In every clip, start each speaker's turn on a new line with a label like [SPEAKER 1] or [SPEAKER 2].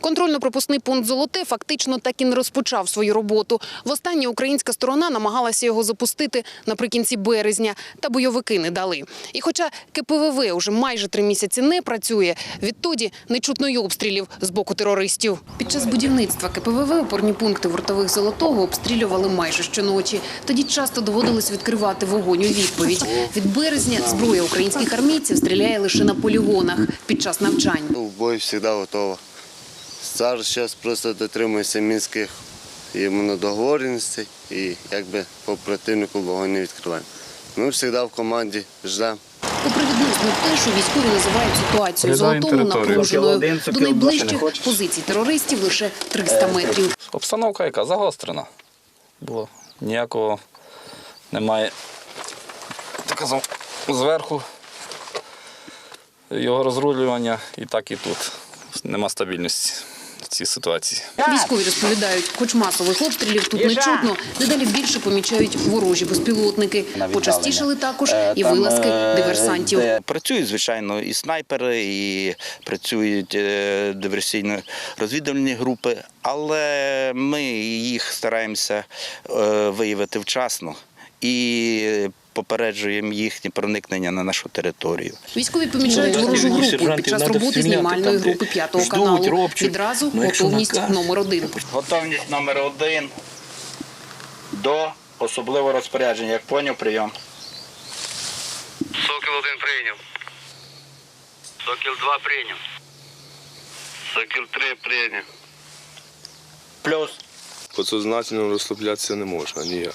[SPEAKER 1] Контрольно-пропускний пункт «Золоте» фактично так і не розпочав свою роботу. Востаннє українська сторона намагалася його запустити наприкінці березня, та бойовики не дали. І хоча КПВВ уже майже три місяці не працює, відтоді не чутно й обстрілів з боку терористів. Під час будівництва КПВВ опорні пункти вартових «Золотого» обстрілювали майже щоночі. Тоді часто доводилось відкривати вогонь у відповідь. Від березня зброя українських армійців стріляє лише на полігонах під час навчань.
[SPEAKER 2] Ну, в завжди готова. Зараз зараз просто дотримуємося мінських іменно договореностей і якби по противнику вогонь не відкриваємо. Ми завжди в команді ждемо.
[SPEAKER 1] Попри відносну тишу, військові називають ситуацію золотому напруженою. До найближчих позицій терористів лише 300 метрів.
[SPEAKER 3] Обстановка яка загострена була. Ніякого немає. Так казав, зверху його розрулювання і так і тут. Нема стабільності в цій ситуації.
[SPEAKER 1] Військові розповідають, хоч масових обстрілів тут не чутно, дедалі більше помічають ворожі безпілотники. Почастішали також і вилазки диверсантів.
[SPEAKER 4] Працюють, звичайно, і снайпери, і працюють е, диверсійно-розвідувальні групи, але ми їх стараємося е, виявити вчасно і попереджуємо їхнє проникнення на нашу територію.
[SPEAKER 1] Військові помічають ворожу групу під час роботи знімальної групи п'ятого каналу. Відразу готовність номер один.
[SPEAKER 4] Готовність номер один до особливого розпорядження. Як поняв, прийом.
[SPEAKER 2] Сокіл один прийняв. Сокіл два прийняв. Сокіл три прийняв.
[SPEAKER 4] Плюс.
[SPEAKER 5] Подсознательно розслаблятися не можна ніяк.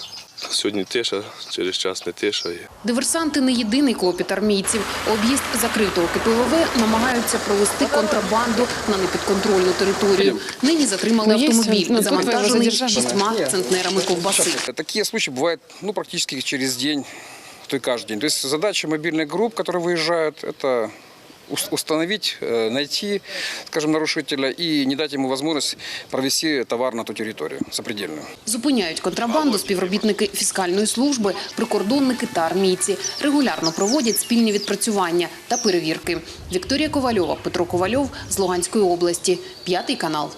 [SPEAKER 5] Сьогодні тиша, через час не тиша. є.
[SPEAKER 1] Диверсанти не єдиний клопіт армійців. Об'їзд закритого КПВВ намагаються провести контрабанду на непідконтрольну територію. Нині затримали
[SPEAKER 6] Ну, є,
[SPEAKER 1] автомобіль,
[SPEAKER 6] ну, тут ви
[SPEAKER 1] завантажений
[SPEAKER 6] задержали.
[SPEAKER 1] шістьма центнерами ковбаси.
[SPEAKER 6] Такие случаи бывают ну, практически через день, то и каждый день. То есть задача мобильных групп, которые выезжают, это ус- установить, э, найти, скажем, нарушителя и не дать ему возможность провести товар на ту територію сопредельную.
[SPEAKER 1] Зупиняють контрабанду співробітники фіскальної служби, прикордонники та армійці. Регулярно проводять спільні відпрацювання та перевірки. Вікторія Ковальова, Петро Ковальов з Луганської області. П'ятий канал.